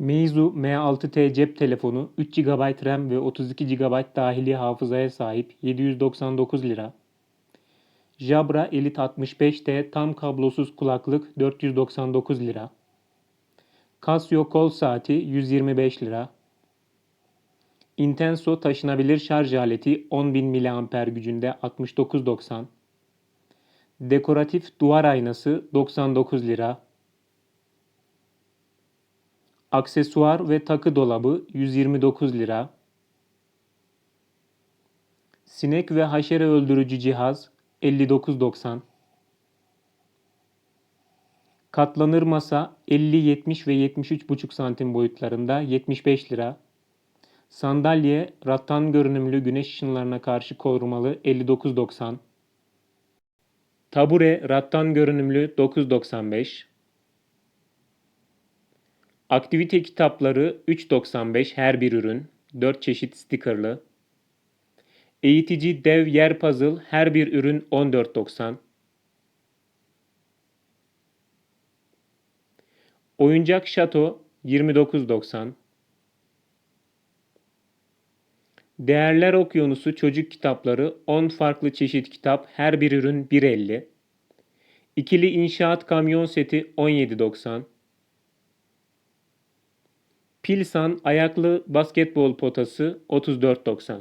Meizu M6T cep telefonu 3 GB RAM ve 32 GB dahili hafızaya sahip 799 lira. Jabra Elite 65T tam kablosuz kulaklık 499 lira. Casio kol saati 125 lira. Intenso taşınabilir şarj aleti 10.000 mAh gücünde 69.90. Dekoratif duvar aynası 99 lira. Aksesuar ve takı dolabı 129 lira. Sinek ve haşere öldürücü cihaz 59.90. Katlanır masa 50, 70 ve 73,5 santim boyutlarında 75 lira. Sandalye rattan görünümlü güneş ışınlarına karşı korumalı 59.90. Tabure rattan görünümlü 9.95. Aktivite kitapları 3.95 her bir ürün. 4 çeşit stikerlı. Eğitici dev yer puzzle her bir ürün 14.90. Oyuncak şato 29.90. Değerler Okyanusu çocuk kitapları 10 farklı çeşit kitap her bir ürün 1.50. İkili inşaat kamyon seti 17.90. Pilsan ayaklı basketbol potası 34.90.